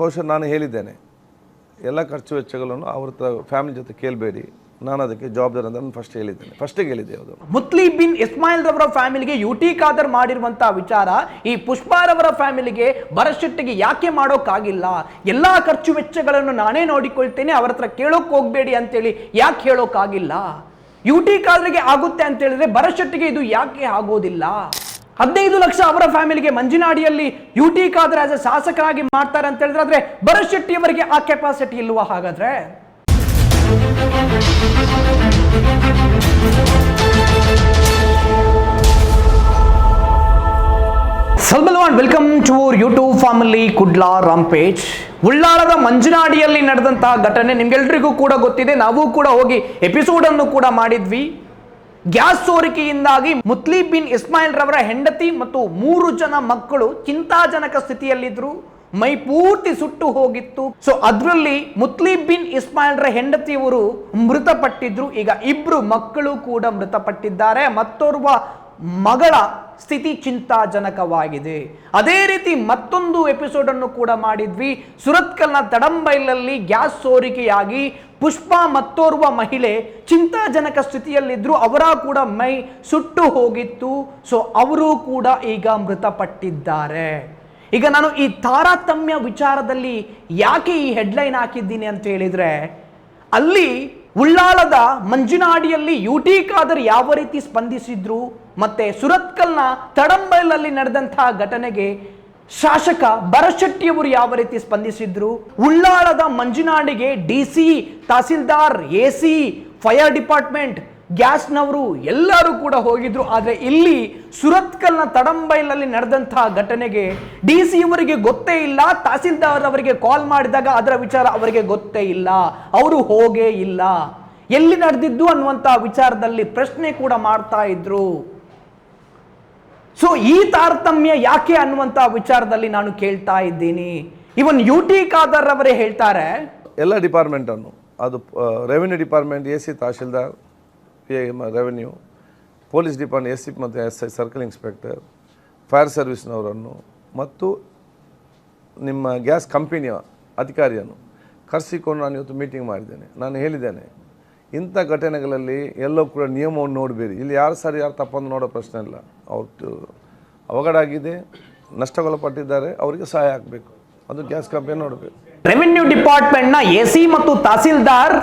ಬಹುಶಃ ನಾನು ಹೇಳಿದ್ದೇನೆ. ಎಲ್ಲ ಖರ್ಚು ವೆಚ್ಚಗಳನ್ನು ಅವ್ರ ಫ್ಯಾಮಿಲಿ ಜೊತೆ ಕೇಳಬೇಡಿ. ನಾನು ಅದಕ್ಕೆ ಜವಾಬ್ದಾರಿ ಅಂತ ಫಸ್ಟ್ ಹೇಳಿದ್ದೇನೆ. ಫಸ್ಟಿಗೆ ಹೇಳಿದೆ ಅದು ಮುತ್ಲಿ ಬಿನ್ ಇಸ್ಮಾಯಿಲ್ ರವರ ಫ್ಯಾಮಿಲಿಗೆ ಯುಟಿ ಖಾದರ್ ಮಾಡಿರುವಂತಹ ವಿಚಾರ ಈ ಪುಷ್ಪಾರವರ ಫ್ಯಾಮಿಲಿಗೆ ಭರಶೆಟ್ಟಿಗೆ ಯಾಕೆ ಮಾಡೋಕ್ಕಾಗಿಲ್ಲ? ಎಲ್ಲ ಖರ್ಚು ವೆಚ್ಚಗಳನ್ನು ನಾನೇ ನೋಡಿಕೊಳ್ತೇನೆ. ಅವರ ಹತ್ರ ಕೇಳೋಕೆ ಹೋಗ್ಬೇಡಿ ಅಂತೇಳಿ ಯಾಕೆ ಹೇಳೋಕ್ಕಾಗಿಲ್ಲ? ಯುಟಿ ಖಾದರ್ಗೆ ಆಗುತ್ತೆ ಅಂತ ಹೇಳಿದ್ರೆ ಭರಶೆಟ್ಟಿಗೆ ಇದು ಯಾಕೆ ಆಗೋದಿಲ್ಲ? ಹದಿನೈದು ಲಕ್ಷ ಅವರ ಫ್ಯಾಮಿಲಿಗೆ ಮಂಜಿನಾಡಿಯಲ್ಲಿ U T Khader as a ಶಾಸಕರಾಗಿ ಮಾಡ್ತಾರೆ ಅಂತ ಹೇಳಿದ್ರೆ ಆದ್ರೆ ಭರತ್ ಶೆಟ್ಟಿಯವರಿಗೆ ಆ ಕೆಪಾಸಿಟಿ ಇಲ್ವಾ ಹಾಗಾದ್ರೆ? ಸಲ್ಮಲ್ವಾನ್ welcome to YouTube family Kudla, rampage. ಉಳ್ಳಾಳದ ಮಂಜನಾಡಿಯಲ್ಲಿ ನಡೆದಂತಹ ಘಟನೆ ನಿಮ್ಗೆಲ್ರಿಗೂ ಕೂಡ ಗೊತ್ತಿದೆ. ನಾವು ಕೂಡ ಹೋಗಿ ಎಪಿಸೋಡ್ ಅನ್ನು ಕೂಡ ಮಾಡಿದ್ವಿ. ಗ್ಯಾಸ್ ಸೋರಿಕೆಯಿಂದಾಗಿ ಮುತ್ಲಿ ಬಿನ್ ಇಸ್ಮಾಯಿಲ್ ರವರ ಹೆಂಡತಿ ಮತ್ತು ಮೂರು ಜನ ಮಕ್ಕಳು ಚಿಂತಾಜನಕ ಸ್ಥಿತಿಯಲ್ಲಿದ್ದರು ಮೈ ಪೂರ್ತಿ ಸುಟ್ಟು ಹೋಗಿತ್ತು. ಸೊ ಅದರಲ್ಲಿ ಮುತ್ಲಿ ಬಿನ್ ಇಸ್ಮಾಯಿಲ್ ರ ಹೆಂಡತಿಯವರು ಮೃತಪಟ್ಟಿದ್ರು. ಈಗ ಇಬ್ರು ಮಕ್ಕಳು ಕೂಡ ಮೃತಪಟ್ಟಿದ್ದಾರೆ. ಮತ್ತೋರ್ವ ಮಗಳ ಸ್ಥಿತಿ ಚಿಂತಾಜನಕವಾಗಿದೆ. ಅದೇ ರೀತಿ ಮತ್ತೊಂದು ಎಪಿಸೋಡ್ ಅನ್ನು ಕೂಡ ಮಾಡಿದ್ವಿ. ಸುರತ್ಕಲ್ನ ತಡಂಬೈಲಲ್ಲಿ ಗ್ಯಾಸ್ ಸೋರಿಕೆಯಾಗಿ ಪುಷ್ಪ ಮತ್ತೋರ್ವ ಮಹಿಳೆ ಚಿಂತಾಜನಕ ಸ್ಥಿತಿಯಲ್ಲಿದ್ದರು ಅವರ ಕೂಡ ಮೈ ಸುಟ್ಟು ಹೋಗಿತ್ತು. ಸೊ ಅವರು ಕೂಡ ಈಗ ಮೃತಪಟ್ಟಿದ್ದಾರೆ. ಈಗ ನಾನು ಈ ತಾರತಮ್ಯ ವಿಚಾರದಲ್ಲಿ ಯಾಕೆ ಈ ಹೆಡ್ಲೈನ್ ಹಾಕಿದ್ದೀನಿ ಅಂತ ಹೇಳಿದ್ರೆ, ಅಲ್ಲಿ ಉಳ್ಳಾಲದ ಮಂಜುನಾಡಿಯಲ್ಲಿ ಯು ಟಿ ಖಾದರ್ ಯಾವ ರೀತಿ ಸ್ಪಂದಿಸಿದ್ರು, ಮತ್ತೆ ಸುರತ್ಕಲ್ನ ತಡಂಬೈಲಲ್ಲಿ ನಡೆದಂತಹ ಘಟನೆಗೆ ಶಾಸಕ ಭರಶೆಟ್ಟಿಯವರು ಯಾವ ರೀತಿ ಸ್ಪಂದಿಸಿದ್ರು? ಉಳ್ಳಾಳದ ಮಂಜುನಾಡಿಗೆ D C, tahsildar, A C, fire department, ಗ್ಯಾಸ್ನವರು ಎಲ್ಲರೂ ಕೂಡ ಹೋಗಿದ್ರು. ಆದರೆ ಇಲ್ಲಿ ಸುರತ್ಕಲ್ನ ತಡಂಬೈಲಲ್ಲಿ ನಡೆದಂತಹ ಘಟನೆಗೆ ಡಿ ಸಿ ಅವರಿಗೆ ಗೊತ್ತೇ ಇಲ್ಲ, ತಹಸೀಲ್ದಾರ್ ಅವರಿಗೆ ಕಾಲ್ ಮಾಡಿದಾಗ ಅದರ ವಿಚಾರ ಅವರಿಗೆ ಗೊತ್ತೇ ಇಲ್ಲ. ಅವರು ಹೋಗೇ ಇಲ್ಲ. ಎಲ್ಲಿ ನಡೆದಿದ್ದು ಅನ್ನುವಂಥ ವಿಚಾರದಲ್ಲಿ ಪ್ರಶ್ನೆ ಕೂಡ ಮಾಡ್ತಾ ಇದ್ರು. ಸೊ ಈ ತಾರತಮ್ಯ ಯಾಕೆ ಅನ್ನುವಂಥ ವಿಚಾರದಲ್ಲಿ ನಾನು ಕೇಳ್ತಾ ಇದ್ದೀನಿ. ಇವನ್ ಯು ಟಿ ಖಾದರ್ ಅವರೇ ಹೇಳ್ತಾರೆ. ಎಲ್ಲ ಡಿಪಾರ್ಟ್ಮೆಂಟನ್ನು ಅದು revenue department A C tahsildar P revenue police department S C ಮತ್ತು S I circle inspector fire ಸರ್ವಿಸ್ನವರನ್ನು ಮತ್ತು ನಿಮ್ಮ ಗ್ಯಾಸ್ ಕಂಪನಿಯ ಅಧಿಕಾರಿಯನ್ನು ಕರೆಸಿಕೊಂಡು ನಾನು ಇವತ್ತು ಮೀಟಿಂಗ್ ಮಾಡಿದ್ದೇನೆ. ನಾನು ಹೇಳಿದ್ದೇನೆ ಇಂಥ ಘಟನೆಗಳಲ್ಲಿ ಎಲ್ಲೋ ಕೂಡ ನಿಯಮವನ್ನು ನೋಡಬೇಡಿ. ಇಲ್ಲಿ ಯಾರು ಸರಿ, ಯಾರು ತಪ್ಪಂದು ನೋಡೋ ಪ್ರಶ್ನೆ ಇಲ್ಲ. ಅವ್ರು ಅವಘಡ ಆಗಿದೆ, ನಷ್ಟಗೊಳಪಟ್ಟಿದ್ದಾರೆ, ಅವರಿಗೆ ಸಹಾಯ ಆಗಬೇಕು. ಅದು ಗ್ಯಾಸ್ ಕಂಪನಿ ನೋಡಬೇಕು. ರೆವಿನ್ಯೂ ಡಿಪಾರ್ಟ್ಮೆಂಟ್ನ ಎ ಸಿ ಮತ್ತು ತಹಸೀಲ್ದಾರ್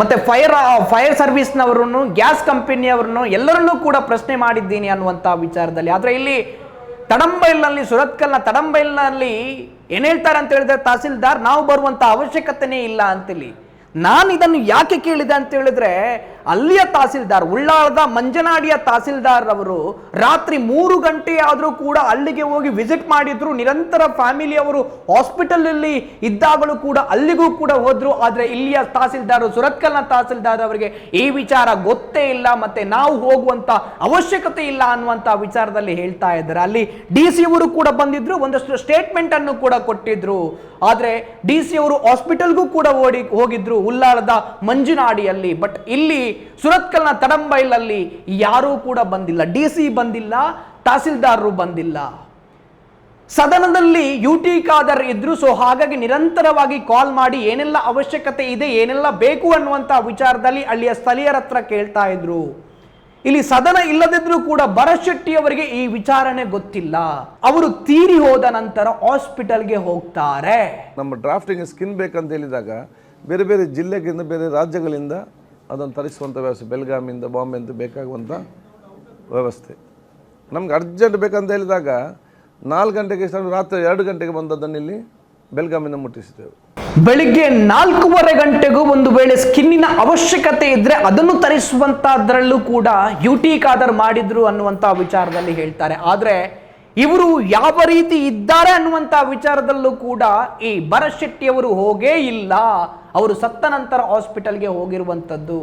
ಮತ್ತು ಫೈರ್ ಫೈರ್ ಸರ್ವಿಸ್ನವರನ್ನು ಗ್ಯಾಸ್ ಕಂಪನಿಯವ್ರನ್ನು ಎಲ್ಲರನ್ನೂ ಕೂಡ ಪ್ರಶ್ನೆ ಮಾಡಿದ್ದೀನಿ ಅನ್ನುವಂಥ ವಿಚಾರದಲ್ಲಿ. ಆದರೆ ಇಲ್ಲಿ ತಡಂಬೈಲ್ನಲ್ಲಿ, ಸುರತ್ಕಲ್ನ ತಡಂಬೈಲ್ನಲ್ಲಿ ಏನು ಹೇಳ್ತಾರೆ ಅಂತ ಹೇಳಿದ್ರೆ, ತಹಸೀಲ್ದಾರ್, ನಾವು ಬರುವಂಥ ಅವಶ್ಯಕತೆನೇ ಇಲ್ಲ ಅಂತೇಳಿ ನಾನು ಇದನ್ನು ಯಾಕೆ ಕೇಳಿದೆ ಅಂತ ಹೇಳಿದ್ರೆ ಅಲ್ಲಿಯ ತಹಸೀಲ್ದಾರ್, ಉಳ್ಳಾಳದ ಮಂಜನಾಡಿಯ ತಹಸೀಲ್ದಾರ್ ಅವರು ರಾತ್ರಿ ಮೂರು ಗಂಟೆ ಆದರೂ ಕೂಡ ಅಲ್ಲಿಗೆ ಹೋಗಿ ವಿಸಿಟ್ ಮಾಡಿದ್ರು. ನಿರಂತರ ಫ್ಯಾಮಿಲಿ ಅವರು ಹಾಸ್ಪಿಟಲಲ್ಲಿ ಇದ್ದಾಗಲೂ ಕೂಡ ಅಲ್ಲಿಗೂ ಕೂಡ ಹೋದ್ರು. ಆದರೆ ಇಲ್ಲಿಯ ತಹಸೀಲ್ದಾರ್, ಸುರತ್ಕಲ್ನ ತಹಸೀಲ್ದಾರ್ ಅವರಿಗೆ ಈ ವಿಚಾರ ಗೊತ್ತೇ ಇಲ್ಲ, ಮತ್ತೆ ನಾವು ಹೋಗುವಂತ ಅವಶ್ಯಕತೆ ಇಲ್ಲ ಅನ್ನುವಂತ ವಿಚಾರದಲ್ಲಿ ಹೇಳ್ತಾ ಇದ್ದಾರೆ. ಅಲ್ಲಿ ಡಿ ಸಿ ಅವರು ಕೂಡ ಬಂದಿದ್ರು, ಒಂದಷ್ಟು ಸ್ಟೇಟ್ಮೆಂಟ್ ಅನ್ನು ಕೂಡ ಕೊಟ್ಟಿದ್ರು. ಆದರೆ ಡಿ ಸಿ ಅವರು ಹಾಸ್ಪಿಟಲ್ಗೂ ಕೂಡ ಓಡಿ ಹೋಗಿದ್ರು ಉಳ್ಳಾಳದ ಮಂಜುನಾಡಿಯಲ್ಲಿ. ಬಟ್ ಇಲ್ಲಿ ಸುರತ್ಕಲ್ನ ತಡಂಬೈಲಲ್ಲಿ ಯಾರೂ ಕೂಡ ಬಂದಿಲ್ಲ. ಡಿ ಸಿ ಬಂದಿಲ್ಲ, ತಹಸೀಲ್ದಾರರು ಬಂದಿಲ್ಲ. ಸದನದಲ್ಲಿ ಯು ಟಿ ಖಾದರ್ ಇದ್ರು, ಸೊ ಹಾಗಾಗಿ ನಿರಂತರವಾಗಿ ಕಾಲ್ ಮಾಡಿ ಏನೆಲ್ಲ ಅವಶ್ಯಕತೆ ಇದೆ, ಏನೆಲ್ಲ ಬೇಕು ಅನ್ನುವಂಥ ವಿಚಾರದಲ್ಲಿ ಅಲ್ಲಿಯ ಸ್ಥಳೀಯರ ಹತ್ರ ಕೇಳ್ತಾ ಇದ್ರು. ಇಲ್ಲಿ ಸದನ ಇಲ್ಲದಿದ್ರೂ ಕೂಡ ಭರಶೆಟ್ಟಿ ಅವರಿಗೆ ಈ ವಿಚಾರಣೆ ಗೊತ್ತಿಲ್ಲ. ಅವರು ತೀರಿ ಹೋದ ನಂತರ ಹಾಸ್ಪಿಟಲ್ಗೆ ಹೋಗ್ತಾರೆ. ನಮ್ಮ ಡ್ರಾಫ್ಟಿಂಗ್ ಸ್ಕಿನ್ ಬೇಕಂತ ಹೇಳಿದಾಗ ಬೇರೆ ಬೇರೆ ಜಿಲ್ಲೆಗಳಿಂದ ಬೇರೆ ರಾಜ್ಯಗಳಿಂದ ಅದನ್ನು ತರಿಸುವಂಥ ವ್ಯವಸ್ಥೆ ಬೆಲ್ಗಾಮಿಂದ ಬಾಂಬೆಯಿಂದ ಬೇಕಾಗುವಂಥ ವ್ಯವಸ್ಥೆ. ನಮ್ಗೆ ಅರ್ಜೆಂಟ್ ಬೇಕಂತ ಹೇಳಿದಾಗ ನಾಲ್ಕು ಗಂಟೆಗೆ ಸಣ್ಣ ರಾತ್ರಿ ಎರಡು ಗಂಟೆಗೆ ಬಂದದ್ದನ್ನು ಇಲ್ಲಿ ಬೆಲ್ಗಾಮಿಂದ ಮುಟ್ಟಿಸಿದ್ದೇವೆ. ಬೆಳಿಗ್ಗೆ ನಾಲ್ಕೂವರೆ ಗಂಟೆಗೂ ಒಂದು ವೇಳೆ ಸ್ಕಿನ್ನಿನ ಅವಶ್ಯಕತೆ ಇದ್ರೆ ಅದನ್ನು ತರಿಸುವಂತಹದ್ರಲ್ಲೂ ಕೂಡ ಯುಟಿ ಕಾದರ್ ಮಾಡಿದ್ರು ಅನ್ನುವಂತ ವಿಚಾರದಲ್ಲಿ ಹೇಳ್ತಾರೆ. ಆದ್ರೆ ಇವರು ಯಾವ ರೀತಿ ಇದ್ದಾರೆ ಅನ್ನುವಂತ ವಿಚಾರದಲ್ಲೂ ಕೂಡ ಈ ಭರಶೆಟ್ಟಿಯವರು ಹೋಗೇ ಇಲ್ಲ. ಅವರು ಸತ್ತ ನಂತರ ಹಾಸ್ಪಿಟಲ್ಗೆ ಹೋಗಿರುವಂಥದ್ದು.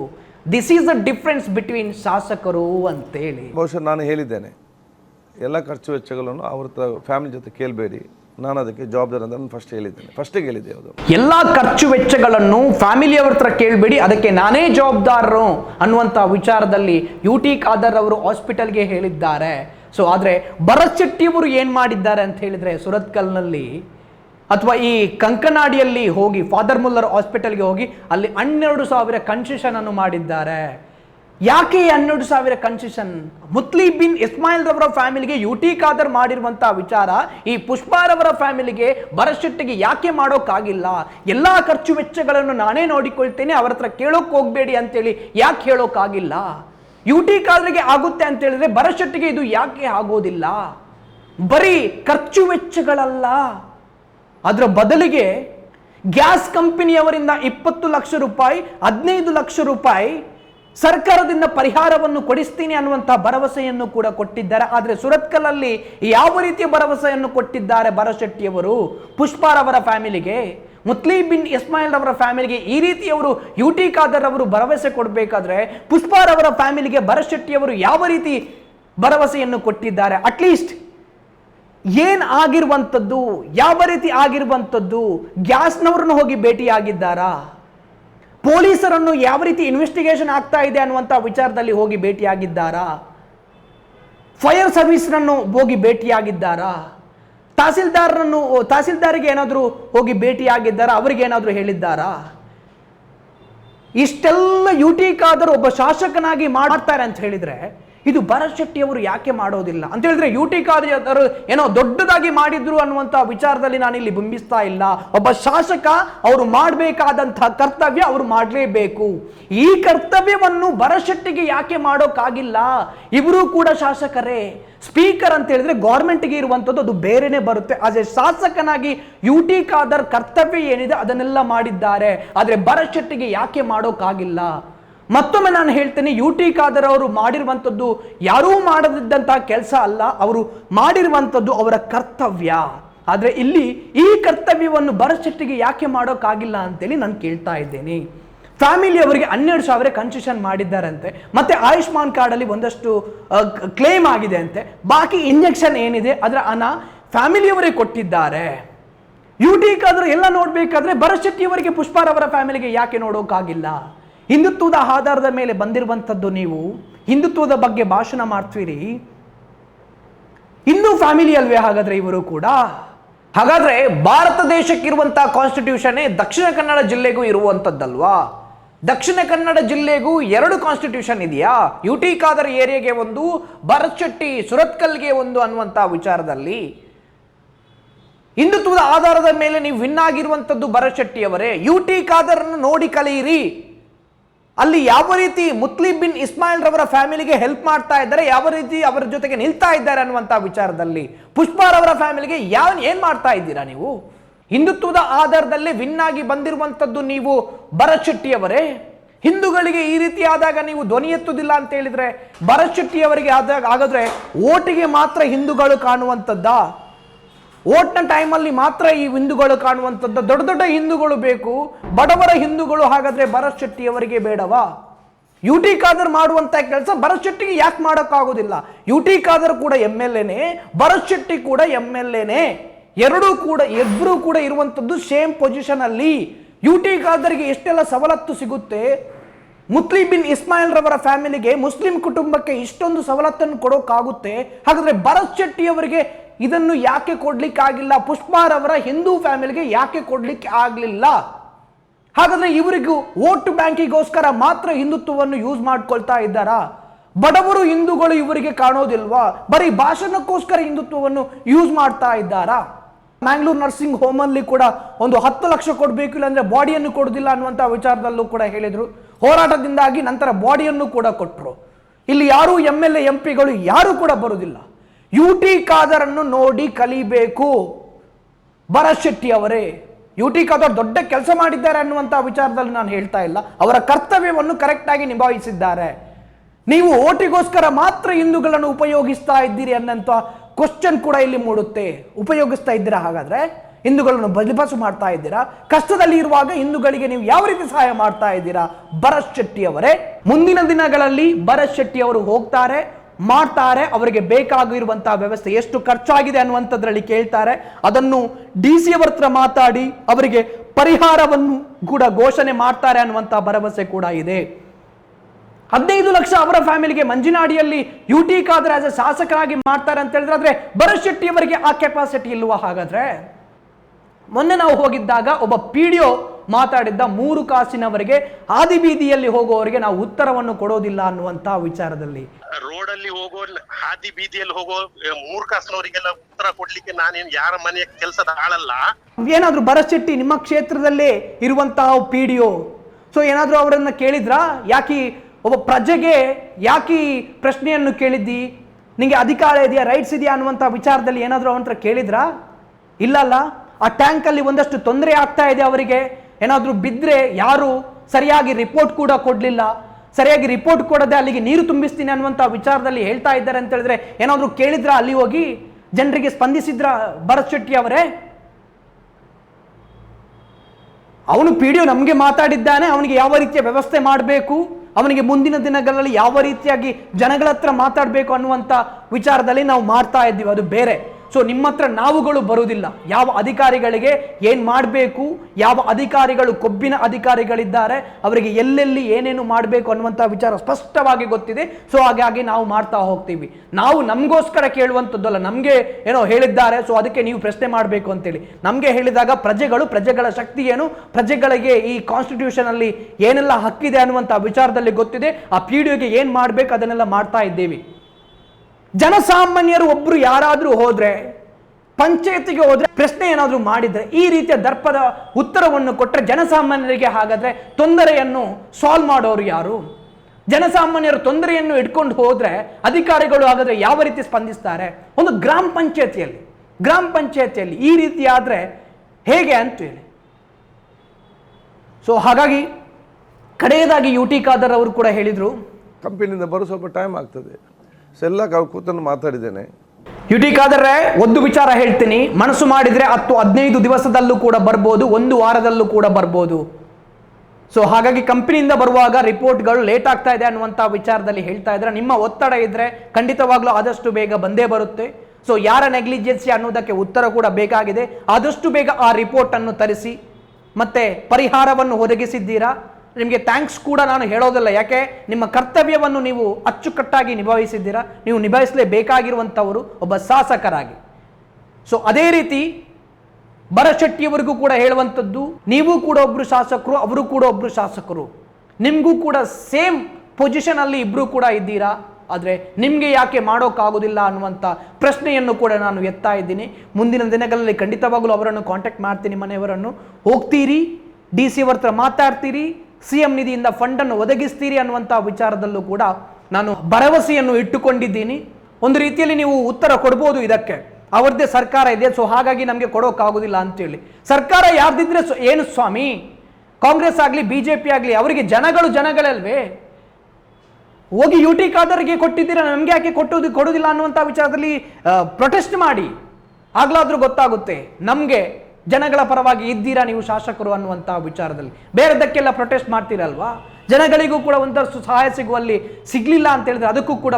This is a difference between ಶಾಸಕರು ಅಂತೇಳಿ. ಬಹುಶಃ ನಾನು ಹೇಳಿದ್ದೇನೆ. ಎಲ್ಲ ಖರ್ಚು ವೆಚ್ಚಗಳನ್ನು ಅವ್ರ ಫ್ಯಾಮಿಲಿ ಜೊತೆ ಕೇಳಬೇಡಿ. ನಾನು ಅದಕ್ಕೆ ಜವಾಬ್ದಾರಿ ಅಂತ ನಾನು ಫಸ್ಟ್ ಹೇಳಿದ್ದೇನೆ. ಫಸ್ಟ್ ಹೇಳಿದ್ದೆ ಅದು ಎಲ್ಲ ಖರ್ಚು ವೆಚ್ಚಗಳನ್ನು ಫ್ಯಾಮಿಲಿಯವರ ಹತ್ರ ಕೇಳಬೇಡಿ. ಅದಕ್ಕೆ ನಾನೇ ಜವಾಬ್ದಾರರು ಅನ್ನುವಂಥ ವಿಚಾರದಲ್ಲಿ ಯು ಟಿ ಖಾದರ್ ಅವರು ಹಾಸ್ಪಿಟಲ್ಗೆ ಹೇಳಿದ್ದಾರೆ. ಸೊ ಆದರೆ ಭರತ್ ಶೆಟ್ಟಿ ಅವರು ಏನು ಮಾಡಿದ್ದಾರೆ ಅಂತ ಹೇಳಿದ್ರೆ ಸುರತ್ಕಲ್ನಲ್ಲಿ ಅಥವಾ ಈ ಕಂಕನಾಡಿಯಲ್ಲಿ ಹೋಗಿ, ಫಾದರ್ ಮುಲ್ಲರ್ ಹಾಸ್ಪಿಟಲ್ಗೆ ಹೋಗಿ, ಅಲ್ಲಿ ಹನ್ನೆರಡು ಸಾವಿರ ಕನ್ಸೆಷನ್ ಅನ್ನು ಮಾಡಿದ್ದಾರೆ. ಯಾಕೆ ಹನ್ನೆರಡು ಸಾವಿರ ಕನ್ಸೆಷನ್? ಮುತ್ಲಿ ಬಿನ್ ಇಸ್ಮಾಯಿಲ್ ರವರ ಫ್ಯಾಮಿಲಿಗೆ ಯು ಟಿ ಖಾದರ್ ಮಾಡಿರುವಂತಹ ವಿಚಾರ ಈ ಪುಷ್ಪಾರವರ ಫ್ಯಾಮಿಲಿಗೆ ಬರಶೆಟ್ಟಿಗೆ ಯಾಕೆ ಮಾಡೋಕ್ಕಾಗಿಲ್ಲ? ಎಲ್ಲ ಖರ್ಚು ವೆಚ್ಚಗಳನ್ನು ನಾನೇ ನೋಡಿಕೊಳ್ತೇನೆ, ಅವರ ಹತ್ರ ಕೇಳೋಕೆ ಹೋಗ್ಬೇಡಿ ಅಂತೇಳಿ ಯಾಕೆ ಹೇಳೋಕ್ಕಾಗಿಲ್ಲ? ಯು ಟಿ ಖಾದರ್ಗೆ ಆಗುತ್ತೆ ಅಂತ ಹೇಳಿದ್ರೆ ಭರಶೆಟ್ಟಿಗೆ ಇದು ಯಾಕೆ ಆಗೋದಿಲ್ಲ? ಬರೀ ಖರ್ಚು ವೆಚ್ಚಗಳಲ್ಲ. ಅದರ ಬದಲಿಗೆ ಗ್ಯಾಸ್ ಕಂಪನಿಯವರಿಂದ ಇಪ್ಪತ್ತು ಲಕ್ಷ ರೂಪಾಯಿ, ಹದಿನೈದು ಲಕ್ಷ ರೂಪಾಯಿ ಸರ್ಕಾರದಿಂದ ಪರಿಹಾರವನ್ನು ಕೊಡಿಸ್ತೀನಿ ಅನ್ನುವಂಥ ಭರವಸೆಯನ್ನು ಕೂಡ ಕೊಟ್ಟಿದ್ದಾರೆ. ಆದರೆ ಸುರತ್ಕಲಲ್ಲಿ ಯಾವ ರೀತಿಯ ಭರವಸೆಯನ್ನು ಕೊಟ್ಟಿದ್ದಾರೆ ಭರಶೆಟ್ಟಿಯವರು? ಪುಷ್ಪಾರವರ ಫ್ಯಾಮಿಲಿಗೆ, ಮುತ್ಲಿ ಬಿನ್ ಇಸ್ಮಾಯಿಲ್ ಅವರ ಫ್ಯಾಮಿಲಿಗೆ ಈ ರೀತಿಯವರು ಯು ಟಿ ಖಾದರ್ ಅವರು ಭರವಸೆ ಕೊಡಬೇಕಾದ್ರೆ ಪುಷ್ಪಾರವರ ಫ್ಯಾಮಿಲಿಗೆ ಭರಶೆಟ್ಟಿಯವರು ಯಾವ ರೀತಿ ಭರವಸೆಯನ್ನು ಕೊಟ್ಟಿದ್ದಾರೆ? ಅಟ್ಲೀಸ್ಟ್ ಏನ್ ಆಗಿರುವಂಥದ್ದು, ಯಾವ ರೀತಿ ಆಗಿರುವಂಥದ್ದು, ಗ್ಯಾಸ್ನವ್ರನ್ನ ಹೋಗಿ ಭೇಟಿಯಾಗಿದ್ದಾರಾ? ಪೊಲೀಸರನ್ನು ಯಾವ ರೀತಿ ಇನ್ವೆಸ್ಟಿಗೇಷನ್ ಆಗ್ತಾ ಇದೆ ಅನ್ನುವಂಥ ವಿಚಾರದಲ್ಲಿ ಹೋಗಿ ಭೇಟಿಯಾಗಿದ್ದಾರಾ? ಫೈರ್ ಸರ್ವಿಸ್ನನ್ನು ಹೋಗಿ ಭೇಟಿಯಾಗಿದ್ದಾರಾ? ತಹಸೀಲ್ದಾರರನ್ನು ತಹಸೀಲ್ದಾರಿಗೆ ಏನಾದರೂ ಹೋಗಿ ಭೇಟಿಯಾಗಿದ್ದಾರಾ? ಅವರಿಗೆ ಏನಾದರೂ ಹೇಳಿದ್ದಾರಾ? ಇಷ್ಟೆಲ್ಲ ಯು ಟಿ ಖಾದರ್ ಒಬ್ಬ ಶಾಸಕನಾಗಿ ಮಾಡ್ತಾರೆ ಅಂತ ಹೇಳಿದ್ರೆ ಇದು ಭರತ್ ಶೆಟ್ಟಿ ಅವರು ಯಾಕೆ ಮಾಡೋದಿಲ್ಲ? ಅಂತ ಹೇಳಿದ್ರೆ ಯು ಟಿ ಏನೋ ದೊಡ್ಡದಾಗಿ ಮಾಡಿದ್ರು ಅನ್ನುವಂಥ ವಿಚಾರದಲ್ಲಿ ನಾನು ಇಲ್ಲಿ ಬಿಂಬಿಸ್ತಾ ಇಲ್ಲ. ಒಬ್ಬ ಶಾಸಕ ಅವರು ಮಾಡಬೇಕಾದಂತಹ ಕರ್ತವ್ಯ ಅವರು ಮಾಡಲೇಬೇಕು. ಈ ಕರ್ತವ್ಯವನ್ನು ಭರತ್ ಶೆಟ್ಟಿಗೆ ಯಾಕೆ ಮಾಡೋಕ್ಕಾಗಿಲ್ಲ? ಇವರು ಕೂಡ ಶಾಸಕರೇ. ಸ್ಪೀಕರ್ ಅಂತ ಹೇಳಿದ್ರೆ ಗೌರ್ಮೆಂಟ್ಗೆ ಇರುವಂಥದ್ದು ಅದು ಬೇರೆನೆ ಬರುತ್ತೆ. ಆದರೆ ಶಾಸಕನಾಗಿ ಯು ಟಿ ಖಾದರ್ ಕರ್ತವ್ಯ ಏನಿದೆ ಅದನ್ನೆಲ್ಲ ಮಾಡಿದ್ದಾರೆ. ಆದರೆ ಭರತ್ ಶೆಟ್ಟಿಗೆ ಯಾಕೆ ಮಾಡೋಕ್ಕಾಗಿಲ್ಲ? ಮತ್ತೊಮ್ಮೆ ನಾನು ಹೇಳ್ತೇನೆ ಯು ಟಿ ಖಾದರ್ ಅವರು ಮಾಡಿರುವಂಥದ್ದು ಯಾರೂ ಮಾಡದಿದ್ದಂತಹ ಕೆಲಸ ಅಲ್ಲ, ಅವರು ಮಾಡಿರುವಂಥದ್ದು ಅವರ ಕರ್ತವ್ಯ. ಆದರೆ ಇಲ್ಲಿ ಈ ಕರ್ತವ್ಯವನ್ನು ಭರತ್ ಶೆಟ್ಟಿಗೆ ಯಾಕೆ ಮಾಡೋಕ್ಕಾಗಿಲ್ಲ ಅಂತೇಳಿ ನಾನು ಕೇಳ್ತಾ ಇದ್ದೇನೆ. ಫ್ಯಾಮಿಲಿ ಅವರಿಗೆ ಹನ್ನೆರಡು ಸಾವಿರ ಕನ್ಸೆಷನ್ ಮಾಡಿದ್ದಾರಂತೆ, ಮತ್ತೆ ಆಯುಷ್ಮಾನ್ ಕಾರ್ಡಲ್ಲಿ ಒಂದಷ್ಟು ಕ್ಲೇಮ್ ಆಗಿದೆ ಅಂತೆ. ಬಾಕಿ ಇಂಜೆಕ್ಷನ್ ಏನಿದೆ, ಅದರ ಹಣ ಫ್ಯಾಮಿಲಿಯವರೇ ಕೊಟ್ಟಿದ್ದಾರೆ. ಯು ಟಿ ಎಲ್ಲ ನೋಡಬೇಕಾದ್ರೆ ಭರತ್ ಶೆಟ್ಟಿಯವರಿಗೆ ಪುಷ್ಪಾರವರ ಫ್ಯಾಮಿಲಿಗೆ ಯಾಕೆ ನೋಡೋಕ್ಕಾಗಿಲ್ಲ? ಹಿಂದುತ್ವದ ಆಧಾರದ ಮೇಲೆ ಬಂದಿರುವಂಥದ್ದು ನೀವು, ಹಿಂದುತ್ವದ ಬಗ್ಗೆ ಭಾಷಣ ಮಾಡ್ತೀರಿ. ಹಿಂದೂ ಫ್ಯಾಮಿಲಿ ಅಲ್ವೇ? ಹಾಗಾದ್ರೆ ಇವರು ಕೂಡ? ಹಾಗಾದ್ರೆ ಭಾರತ ದೇಶಕ್ಕಿರುವಂತಹ ಕಾನ್ಸ್ಟಿಟ್ಯೂಷನೇ ದಕ್ಷಿಣ ಕನ್ನಡ ಜಿಲ್ಲೆಗೂ ಇರುವಂಥದ್ದಲ್ವಾ? ದಕ್ಷಿಣ ಕನ್ನಡ ಜಿಲ್ಲೆಗೂ ಎರಡು ಕಾನ್ಸ್ಟಿಟ್ಯೂಷನ್ ಇದೆಯಾ? ಯು ಟಿ ಖಾದರ್ ಏರಿಯಾಗೆ ಒಂದು, ಭರತ್ ಶೆಟ್ಟಿ ಸುರತ್ಕಲ್ಗೆ ಒಂದು ಅನ್ನುವಂಥ ವಿಚಾರದಲ್ಲಿ. ಹಿಂದುತ್ವದ ಆಧಾರದ ಮೇಲೆ ನೀವು ವಿನ್ ಆಗಿರುವಂಥದ್ದು ಭರತ್ ಶೆಟ್ಟಿಯವರೇ. ಯು ಟಿ ಖಾದರ್ನ ನೋಡಿ ಕಲಿಯಿರಿ. ಅಲ್ಲಿ ಯಾವ ರೀತಿ ಮುತ್ಲಿಬ್ ಬಿನ್ ಇಸ್ಮಾಯಿಲ್ ರವರ ಫ್ಯಾಮಿಲಿಗೆ ಹೆಲ್ಪ್ ಮಾಡ್ತಾ ಇದ್ದಾರೆ, ಯಾವ ರೀತಿ ಅವರ ಜೊತೆಗೆ ನಿಲ್ತಾ ಇದ್ದಾರೆ ಅನ್ನುವಂಥ ವಿಚಾರದಲ್ಲಿ ಪುಷ್ಪಾರವರ ಫ್ಯಾಮಿಲಿಗೆ ಯಾವ ಏನ್ ಮಾಡ್ತಾ ಇದ್ದೀರಾ ನೀವು? ಹಿಂದುತ್ವದ ಆಧಾರದಲ್ಲಿ ವಿನ್ ಆಗಿ ಬಂದಿರುವಂಥದ್ದು ನೀವು ಭರತ್ ಶೆಟ್ಟಿಯವರೇ ಹಿಂದೂಗಳಿಗೆ ಈ ರೀತಿ ಆದಾಗ ನೀವು ಧ್ವನಿ ಎತ್ತುವುದಿಲ್ಲ ಅಂತ ಹೇಳಿದ್ರೆ ಭರತ್ ಶೆಟ್ಟಿಯವರಿಗೆ ಆದಾಗ ಹಾಗಾದ್ರೆ ಓಟಿಗೆ ಮಾತ್ರ ಹಿಂದೂಗಳು ಕಾಣುವಂಥದ್ದಾ? ಓಟ್ನ ಟೈಮಲ್ಲಿ ಮಾತ್ರ ಈ ಹಿಂದೂಗಳು ಕಾಣುವಂಥದ್ದು. ದೊಡ್ಡ ದೊಡ್ಡ ಹಿಂದೂಗಳು ಬೇಕು. ಬಡವರ ಹಿಂದೂಗಳು ಹಾಗಾದರೆ ಭರತ್ ಶೆಟ್ಟಿಯವರಿಗೆ ಬೇಡವಾ? ಯು ಟಿ ಖಾದರ್ ಮಾಡುವಂಥ ಕೆಲಸ ಭರತ್ ಶೆಟ್ಟಿಗೆ ಯಾಕೆ ಮಾಡೋಕ್ಕಾಗೋದಿಲ್ಲ? ಯು ಟಿ ಖಾದರ್ ಕೂಡ ಎಂ ಎಲ್ ಎನೇ ಭರತ್ ಶೆಟ್ಟಿ ಕೂಡ ಎಂ ಎಲ್ ಎನೇ ಎರಡೂ ಕೂಡ ಇಬ್ಬರೂ ಕೂಡ ಇರುವಂಥದ್ದು ಸೇಮ್ ಪೊಸಿಷನ್ ಅಲ್ಲಿ. ಯು ಟಿ ಖಾದರ್ಗೆ ಎಷ್ಟೆಲ್ಲ ಸವಲತ್ತು ಸಿಗುತ್ತೆ? ಮುತ್ಲಿ ಬಿನ್ ಇಸ್ಮಾಯಿಲ್ ರವರ ಫ್ಯಾಮಿಲಿಗೆ ಮುಸ್ಲಿಂ ಕುಟುಂಬಕ್ಕೆ ಇಷ್ಟೊಂದು ಸವಲತ್ತನ್ನು ಕೊಡೋಕ್ಕಾಗುತ್ತೆ. ಹಾಗಾದ್ರೆ ಭರತ್ ಶೆಟ್ಟಿ ಅವರಿಗೆ ಇದನ್ನು ಯಾಕೆ ಕೊಡ್ಲಿಕ್ಕೆ ಆಗಿಲ್ಲ ಪುಷ್ಪಾರವರ ಹಿಂದೂ ಫ್ಯಾಮಿಲಿಗೆ ಯಾಕೆ ಕೊಡ್ಲಿಕ್ಕೆ ಆಗಲಿಲ್ಲ? ಹಾಗಾದ್ರೆ ಇವರಿಗೂ ವೋಟ್ ಬ್ಯಾಂಕಿಗೋಸ್ಕರ ಮಾತ್ರ ಹಿಂದುತ್ವವನ್ನು ಯೂಸ್ ಮಾಡ್ಕೊಳ್ತಾ ಇದ್ದಾರಾ? ಬಡವರು ಹಿಂದೂಗಳು ಇವರಿಗೆ ಕಾಣೋದಿಲ್ವಾ? ಬರೀ ಭಾಷಣಕ್ಕೋಸ್ಕರ ಹಿಂದುತ್ವವನ್ನು ಯೂಸ್ ಮಾಡ್ತಾ ಇದ್ದಾರಾ? ಮ್ಯಾಂಗ್ಳೂರ್ ನರ್ಸಿಂಗ್ ಹೋಮ್ ಅಲ್ಲಿ ಕೂಡ ಒಂದು ಹತ್ತು ಲಕ್ಷ ಕೊಡಬೇಕು ಇಲ್ಲಾಂದ್ರೆ ಬಾಡಿಯನ್ನು ಕೊಡೋದಿಲ್ಲ ಅನ್ನುವಂಥ ವಿಚಾರದಲ್ಲೂ ಕೂಡ ಹೇಳಿದರು. ಹೋರಾಟದಿಂದಾಗಿ ನಂತರ ಬಾಡಿಯನ್ನು ಕೂಡ ಕೊಟ್ಟರು ಇಲ್ಲಿ ಯಾರೂ ಎಂ ಎಲ್ ಎಂ ಪಿಗಳು ಯಾರೂ ಕೂಡ ಬರುವುದಿಲ್ಲ. ಯು ಟಿ ಖಾದರನ್ನು ನೋಡಿ ಕಲಿಬೇಕು. ಭರತ್ ಶೆಟ್ಟಿ ಅವರೇ ಯು ಟಿ ಖಾದರ್ ದೊಡ್ಡ ಕೆಲಸ ಮಾಡಿದ್ದಾರೆ ಅನ್ನುವಂಥ ವಿಚಾರದಲ್ಲಿ ನಾನು ಹೇಳ್ತಾ ಇಲ್ಲ. ಅವರ ಕರ್ತವ್ಯವನ್ನು ಕರೆಕ್ಟಾಗಿ ನಿಭಾಯಿಸಿದ್ದಾರೆ. ನೀವು ಓಟಿಗೋಸ್ಕರ ಮಾತ್ರ ಹಿಂದೂಗಳನ್ನು ಉಪಯೋಗಿಸ್ತಾ ಇದ್ದೀರಿ ಅನ್ನೋಂಥ ಕ್ವಶನ್ ಕೂಡ ಇಲ್ಲಿ ಮೂಡುತ್ತೆ. ಉಪಯೋಗಿಸ್ತಾ ಇದ್ದೀರಾ ಹಾಗಾದ್ರೆ? ಹಿಂದೂಗಳನ್ನು ಬಲಿಪಾಸು ಮಾಡ್ತಾ ಇದ್ದೀರಾ? ಕಷ್ಟದಲ್ಲಿ ಇರುವಾಗ ಹಿಂದೂಗಳಿಗೆ ನೀವು ಯಾವ ರೀತಿ ಸಹಾಯ ಮಾಡ್ತಾ ಇದ್ದೀರಾ? ಭರತ್ ಶೆಟ್ಟಿ ಅವರೇ ಮುಂದಿನ ದಿನಗಳಲ್ಲಿ ಭರತ್ ಶೆಟ್ಟಿ ಅವರು ಹೋಗ್ತಾರೆ. ಮಾಡ್ತಾರೆ, ಅವರಿಗೆ ಬೇಕಾಗಿರುವಂತಹ ವ್ಯವಸ್ಥೆ ಎಷ್ಟು ಖರ್ಚಾಗಿದೆ ಅನ್ನುವಂಥದ್ರಲ್ಲಿ ಕೇಳ್ತಾರೆ. ಅದನ್ನು ಡಿ ಸಿ ಅವರ ಹತ್ರ ಮಾತಾಡಿ, ಅವರಿಗೆ ಪರಿಹಾರವನ್ನು ಕೂಡ ಘೋಷಣೆ ಮಾಡ್ತಾರೆ ಅನ್ನುವಂಥ ಭರವಸೆ ಕೂಡ ಇದೆ. ಹದಿನೈದು ಲಕ್ಷ ಅವರ ಫ್ಯಾಮಿಲಿಗೆ ಮಂಜಿನಾಡಿಯಲ್ಲಿ U T Khader as a ಶಾಸಕರಾಗಿ ಮಾಡ್ತಾರೆ ಅಂತ ಹೇಳಿದ್ರೆ, ಆದ್ರೆ ಭರತ್ ಶೆಟ್ಟಿ ಅವರಿಗೆ ಆ ಕೆಪಾಸಿಟಿ ಇಲ್ವಾ ಹಾಗಾದ್ರೆ? ಮೊನ್ನೆ ನಾವು ಹೋಗಿದ್ದಾಗ ಒಬ್ಬ ಪಿ ಮಾತಾಡಿದ್ದ ಮೂರು ಕಾಸಿನವರಿಗೆ ಹಾದಿಬೀದಿಯಲ್ಲಿ ಹೋಗುವವರಿಗೆ ನಾವು ಉತ್ತರವನ್ನು ಕೊಡೋದಿಲ್ಲ ಅನ್ನುವಂತ ವಿಚಾರದಲ್ಲಿ. ರೋಡಲ್ಲಿ ಹೋಗೋ ಹಾದಿ ಬೀದಿಯಲ್ಲಿ ಹೋಗೋ ಮೂರು ಕಾಸಿನವರಿಗೆಲ್ಲ ಉತ್ತರ ಕೊಡ್ಲಿಕ್ಕೆ ನಾನೇನು ಯಾರ ಮನೆಯ ಕೆಲಸದ ಆಳಲ್ಲ. ಏನಾದರೂ ಭರತ್ ನಿಮ್ಮ ಕ್ಷೇತ್ರದಲ್ಲೇ ಇರುವಂತಹ ಪಿ ಡಿ ಒ. ಸೊ ಏನಾದರೂ ಅವರನ್ನು ಕೇಳಿದ್ರಾ? ಯಾಕೆ ಒಬ್ಬ ಪ್ರಜೆಗೆ ಯಾಕೆ ಪ್ರಶ್ನೆಯನ್ನು ಕೇಳಿದ್ದಿ? ನಿಮಗೆ ಅಧಿಕಾರ ಇದೆಯಾ ರೈಟ್ಸ್ ಇದೆಯಾ ಅನ್ನುವಂಥ ವಿಚಾರದಲ್ಲಿ ಏನಾದರೂ ಅವನ ಹತ್ರ ಕೇಳಿದ್ರಾ? ಇಲ್ಲಲ್ಲ ಆ ಟ್ಯಾಂಕಲ್ಲಿ ಒಂದಷ್ಟು ತೊಂದರೆ ಆಗ್ತಾ ಇದೆ ಅವರಿಗೆ. ಏನಾದರೂ ಬಿದ್ದರೆ ಯಾರು ಸರಿಯಾಗಿ ರಿಪೋರ್ಟ್ ಕೂಡ ಕೊಡಲಿಲ್ಲ. ಸರಿಯಾಗಿ ರಿಪೋರ್ಟ್ ಕೊಡದೆ ಅಲ್ಲಿಗೆ ನೀರು ತುಂಬಿಸ್ತೀನಿ ಅನ್ನುವಂಥ ವಿಚಾರದಲ್ಲಿ ಹೇಳ್ತಾ ಇದ್ದಾರೆ ಅಂತ ಹೇಳಿದ್ರೆ ಏನಾದರೂ ಕೇಳಿದ್ರಾ ಅಲ್ಲಿ ಹೋಗಿ? ಜನರಿಗೆ ಸ್ಪಂದಿಸಿದ್ರ ಭರತ್ ಶೆಟ್ಟಿ ಅವರೇ? ಅವನು ಪಿ ಡಿ ನಮಗೆ ಮಾತಾಡಿದ್ದಾನೆ, ಅವನಿಗೆ ಯಾವ ರೀತಿಯ ವ್ಯವಸ್ಥೆ ಮಾಡಬೇಕು, ಅವನಿಗೆ ಮುಂದಿನ ದಿನಗಳಲ್ಲಿ ಯಾವ ರೀತಿಯಾಗಿ ಜನಗಳ ಹತ್ರ ಮಾತಾಡಬೇಕು ಅನ್ನುವಂಥ ವಿಚಾರದಲ್ಲಿ ನಾವು ಮಾಡ್ತಾ ಇದ್ದೀವಿ. ಅದು ಬೇರೆ. ಸೊ ನಿಮ್ಮ ಹತ್ರ ನಾವುಗಳು ಬರುವುದಿಲ್ಲ. ಯಾವ ಅಧಿಕಾರಿಗಳಿಗೆ ಏನು ಮಾಡಬೇಕು, ಯಾವ ಅಧಿಕಾರಿಗಳು ಕೊಬ್ಬಿನ ಅಧಿಕಾರಿಗಳಿದ್ದಾರೆ, ಅವರಿಗೆ ಎಲ್ಲೆಲ್ಲಿ ಏನೇನು ಮಾಡಬೇಕು ಅನ್ನುವಂಥ ವಿಚಾರ ಸ್ಪಷ್ಟವಾಗಿ ಗೊತ್ತಿದೆ. ಸೊ ಹಾಗಾಗಿ ನಾವು ಮಾಡ್ತಾ ಹೋಗ್ತೀವಿ. ನಾವು ನಮಗೋಸ್ಕರ ಕೇಳುವಂಥದ್ದಲ್ಲ ನಮಗೆ ಏನೋ ಹೇಳಿದ್ದಾರೆ ಸೊ ಅದಕ್ಕೆ ನೀವು ಪ್ರಶ್ನೆ ಮಾಡಬೇಕು ಅಂತೇಳಿ. ನಮಗೆ ಹೇಳಿದಾಗ ಪ್ರಜೆಗಳು, ಪ್ರಜೆಗಳ ಶಕ್ತಿ ಏನು, ಪ್ರಜೆಗಳಿಗೆ ಈ ಕಾನ್ಸ್ಟಿಟ್ಯೂಷನ್ ಅಲ್ಲಿ ಏನೆಲ್ಲ ಹಕ್ಕಿದೆ ಅನ್ನುವಂಥ ವಿಚಾರದಲ್ಲಿ ಗೊತ್ತಿದೆ. ಆ ಪಿ ಡಿ ಏನು ಮಾಡಬೇಕು, ಅದನ್ನೆಲ್ಲ ಮಾಡ್ತಾ ಇದ್ದೀವಿ. ಜನಸಾಮಾನ್ಯರು ಒಬ್ಬರು ಯಾರಾದರೂ ಹೋದ್ರೆ, ಪಂಚಾಯತಿಗೆ ಹೋದರೆ ಪ್ರಶ್ನೆ ಏನಾದರೂ ಮಾಡಿದ್ರೆ, ಈ ರೀತಿಯ ದರ್ಪದ ಉತ್ತರವನ್ನು ಕೊಟ್ಟರೆ ಜನಸಾಮಾನ್ಯರಿಗೆ ಹಾಗಾದ್ರೆ ತೊಂದರೆಯನ್ನು ಸಾಲ್ವ್ ಮಾಡೋರು ಯಾರು? ಜನಸಾಮಾನ್ಯರು ತೊಂದರೆಯನ್ನು ಇಟ್ಕೊಂಡು ಹೋದರೆ ಅಧಿಕಾರಿಗಳು ಹಾಗಾದ್ರೆ ಯಾವ ರೀತಿ ಸ್ಪಂದಿಸ್ತಾರೆ? ಒಂದು ಗ್ರಾಮ ಪಂಚಾಯತಿಯಲ್ಲಿ ಗ್ರಾಮ ಪಂಚಾಯತಿಯಲ್ಲಿ ಈ ರೀತಿ ಆದರೆ ಹೇಗೆ ಅಂತ ಹೇಳಿ. ಸೊ ಹಾಗಾಗಿ ಕಡೆಯದಾಗಿ ಯು ಟಿ ಖಾದರ್ ಅವರು ಕೂಡ ಹೇಳಿದರು. ಕಂಪನಿಯಿಂದ ಬರೋ ಸ್ವಲ್ಪ ಟೈಮ್ ಆಗ್ತದೆ. ಸೊ ಎಲ್ಲ ಕ- ಕೂತನ್ನು ಮಾತಾಡಿದ್ದೇನೆ. ಯು ಟಿ ಒಂದು ವಿಚಾರ ಹೇಳ್ತೀನಿ. ಮನಸ್ಸು ಮಾಡಿದ್ರೆ ಹತ್ತು ಹದಿನೈದು ದಿವಸದಲ್ಲೂ ಕೂಡ ಬರ್ಬೋದು, ಒಂದು ವಾರದಲ್ಲೂ ಕೂಡ ಬರ್ಬೋದು. ಸೊ ಹಾಗಾಗಿ ಕಂಪನಿಯಿಂದ ಬರುವಾಗ ರಿಪೋರ್ಟ್ಗಳು ಲೇಟ್ ಆಗ್ತಾ ಇದೆ ಅನ್ನುವಂಥ ವಿಚಾರದಲ್ಲಿ ಹೇಳ್ತಾ ಇದ್ರೆ, ನಿಮ್ಮ ಒತ್ತಡ ಇದ್ರೆ ಖಂಡಿತವಾಗ್ಲೂ ಆದಷ್ಟು ಬೇಗ ಬಂದೇ ಬರುತ್ತೆ. ಸೊ ಯಾರ ನೆಗ್ಲಿಜೆನ್ಸಿ ಅನ್ನೋದಕ್ಕೆ ಉತ್ತರ ಕೂಡ ಬೇಕಾಗಿದೆ. ಆದಷ್ಟು ಬೇಗ ಆ ರಿಪೋರ್ಟ್ ಅನ್ನು ತರಿಸಿ, ಮತ್ತೆ ಪರಿಹಾರವನ್ನು ಒದಗಿಸಿದ್ದೀರಾ? ನಿಮಗೆ ಥ್ಯಾಂಕ್ಸ್ ಕೂಡ ನಾನು ಹೇಳೋದಿಲ್ಲ. ಯಾಕೆ? ನಿಮ್ಮ ಕರ್ತವ್ಯವನ್ನು ನೀವು ಅಚ್ಚುಕಟ್ಟಾಗಿ ನಿಭಾಯಿಸಿದ್ದೀರಾ? ನೀವು ನಿಭಾಯಿಸಲೇಬೇಕಾಗಿರುವಂಥವರು ಒಬ್ಬ ಶಾಸಕರಾಗಿ. ಸೊ ಅದೇ ರೀತಿ ಭರಶೆಟ್ಟಿಯವರಿಗೂ ಕೂಡ ಹೇಳುವಂಥದ್ದು, ನೀವು ಕೂಡ ಒಬ್ಬರು ಶಾಸಕರು, ಅವರು ಕೂಡ ಒಬ್ಬರು ಶಾಸಕರು. ನಿಮಗೂ ಕೂಡ ಸೇಮ್ ಪೊಸಿಷನ್ ಅಲ್ಲಿ ಇಬ್ರು ಕೂಡ ಇದ್ದೀರಾ? ಆದರೆ ನಿಮಗೆ ಯಾಕೆ ಮಾಡೋಕ್ಕಾಗೋದಿಲ್ಲ ಅನ್ನುವಂಥ ಪ್ರಶ್ನೆಯನ್ನು ಕೂಡ ನಾನು ಎತ್ತಾ ಇದ್ದೀನಿ. ಮುಂದಿನ ದಿನಗಳಲ್ಲಿ ಖಂಡಿತವಾಗಲೂ ಅವರನ್ನು ಕಾಂಟ್ಯಾಕ್ಟ್ ಮಾಡ್ತೀನಿ ಮನೆಯವರನ್ನು. ಹೋಗ್ತೀರಿ, ಡಿ ಸಿ ಅವ್ರ ಹತ್ರ ಮಾತಾಡ್ತೀರಿ. ಸಿ ಎಂ ನಿಧಿಯಿಂದ ಫಂಡನ್ನು ಒದಗಿಸ್ತೀರಿ ಅನ್ನುವಂಥ ವಿಚಾರದಲ್ಲೂ ಕೂಡ ನಾನು ಭರವಸೆಯನ್ನು ಇಟ್ಟುಕೊಂಡಿದ್ದೀನಿ. ಒಂದು ರೀತಿಯಲ್ಲಿ ನೀವು ಉತ್ತರ ಕೊಡ್ಬೋದು ಇದಕ್ಕೆ. ಅವ್ರದ್ದೇ ಸರ್ಕಾರ ಇದೆ ಸೊ ಹಾಗಾಗಿ ನಮಗೆ ಕೊಡೋಕ್ಕಾಗೋದಿಲ್ಲ ಅಂತೇಳಿ. ಸರ್ಕಾರ ಯಾರ್ದಿದ್ರೆ ಏನು ಸ್ವಾಮಿ? ಕಾಂಗ್ರೆಸ್ ಆಗಲಿ ಬಿ ಜೆ ಪಿ ಆಗಲಿ, ಅವರಿಗೆ ಜನಗಳು ಜನಗಳಲ್ವೇ? ಹೋಗಿ ಯು ಟಿ ಖಾದರ್ಗೆ ಕೊಟ್ಟಿದ್ದೀರಾ, ನಮಗೆ ಯಾಕೆ ಕೊಟ್ಟೋದು, ಕೊಡೋದಿಲ್ಲ ಅನ್ನುವಂಥ ವಿಚಾರದಲ್ಲಿ ಪ್ರೊಟೆಸ್ಟ್ ಮಾಡಿ. ಆಗ್ಲಾದ್ರೂ ಗೊತ್ತಾಗುತ್ತೆ. ನಮಗೆ ಜನಗಳ ಪರವಾಗಿ ಇದ್ದೀರಾ ನೀವು ಶಾಸಕರು ಅನ್ನುವಂತಹ ವಿಚಾರದಲ್ಲಿ? ಬೇರೆದಕ್ಕೆಲ್ಲ ಪ್ರೊಟೆಸ್ಟ್ ಮಾಡ್ತೀರಲ್ವಾ? ಜನಗಳಿಗೂ ಕೂಡ ಒಂದಷ್ಟು ಸಹಾಯ ಸಿಗುವಲ್ಲಿ ಸಿಗ್ಲಿಲ್ಲ ಅಂತ ಹೇಳಿದ್ರೆ ಅದಕ್ಕೂ ಕೂಡ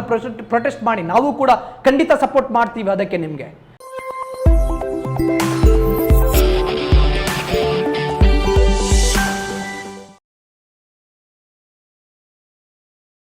ಪ್ರೊಟೆಸ್ಟ್ ಮಾಡಿ, ನಾವು ಕೂಡ ಖಂಡಿತ ಸಪೋರ್ಟ್ ಮಾಡ್ತೀವಿ ಅದಕ್ಕೆ ನಿಮಗೆ.